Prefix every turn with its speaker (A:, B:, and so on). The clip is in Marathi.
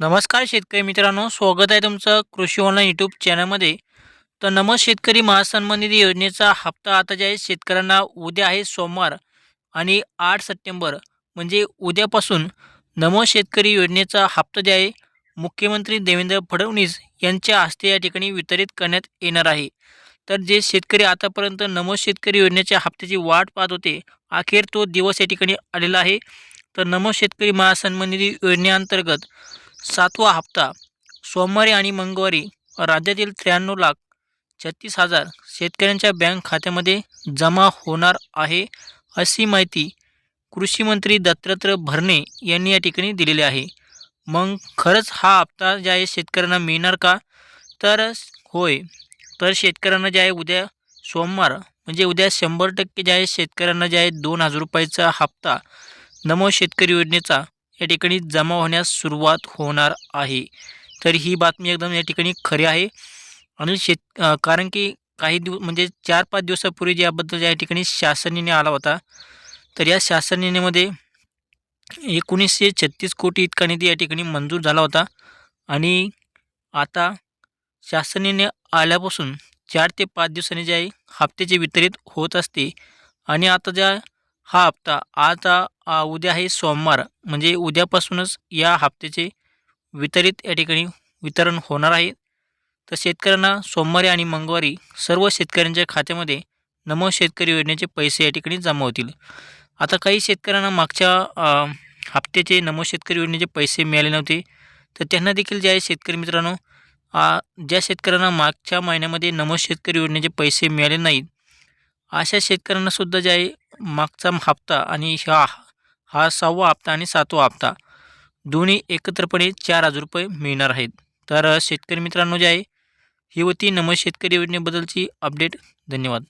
A: नमस्कार शेतकरी मित्रांनो स्वागत आहे तुमचं कृषी ऑनलाईन यूट्यूब चॅनलमध्ये तर नमो शेतकरी महासन्मान निधी योजनेचा हप्ता आता जे आहे शेतकऱ्यांना उद्या आहे सोमवार आणि आठ सप्टेंबर म्हणजे उद्यापासून नमो शेतकरी योजनेचा हप्ता जे आहे मुख्यमंत्री देवेंद्र फडणवीस यांच्या हस्ते या ठिकाणी वितरित करण्यात येणार आहे. तर जे शेतकरी आतापर्यंत नमो शेतकरी योजनेच्या हप्त्याची वाट पाहत होते अखेर तो दिवस या ठिकाणी आलेला आहे. तर नमो शेतकरी महासन्मान निधी योजनेअंतर्गत सातवा हप्ता सोमवारी आणि मंगळवारी राज्यातील त्र्याण्णव लाख छत्तीस हजार शेतकऱ्यांच्या बँक खात्यामध्ये जमा होणार आहे अशी माहिती कृषीमंत्री दत्तात्रय भरणे यांनी या ठिकाणी दिलेली आहे. मग खरंच हा हप्ता जे आहे शेतकऱ्यांना मिळणार का? तर होय तर शेतकऱ्यांना जे आहे उद्या सोमवार म्हणजे उद्या शंभर टक्के जे आहे शेतकऱ्यांना जे आहे दोन हजार रुपयाचा हप्ता नमो शेतकरी योजनेचा या ठिकाणी जमा होण्यास सुरुवात होणार आहे. तर ही बातमी एकदम या ठिकाणी खरी आहे. आणि शेत कारण की काही दिवस म्हणजे चार पाच दिवसापूर्वी जे याबद्दल या ठिकाणी शासन निर्णय आला होता तर या शासन निर्णयामध्ये एकोणीसशे छत्तीस कोटी इतका निधी या ठिकाणी मंजूर झाला होता. आणि आता शासन निर्णय आल्यापासून चार ते पाच दिवसांनी जे आहे हप्त्याचे वितरित होत असते. आणि आता ज्या हा हप्ता आता उद्या आहे सोमवार. म्हणजे उद्यापासूनच या हप्त्याचे वितरित या ठिकाणी वितरण होणार आहे. तर शेतकऱ्यांना सोमवारी आणि मंगळवारी सर्व शेतकऱ्यांच्या खात्यामध्ये नमो शेतकरी योजनेचे पैसे या ठिकाणी जमा होतील. आता काही शेतकऱ्यांना मागच्या हप्त्याचे नमो शेतकरी योजनेचे पैसे मिळाले नव्हते. तर त्यांना देखील जे आहे शेतकरी मित्रांनो ज्या शेतकऱ्यांना मागच्या महिन्यामध्ये नमो शेतकरी योजनेचे पैसे मिळाले नाहीत अशा शेतकऱ्यांनासुद्धा जे आहे मागचा हप्ता आणि हा हा सहावा हप्ता आणि सातवा हप्ता. दोन्ही एकत्रपणे चार हजार रुपये मिळणार आहेत. तर शेतकरी मित्रांनो जे आहे ही होती नमो शेतकरी योजनेबद्दलची अपडेट धन्यवाद.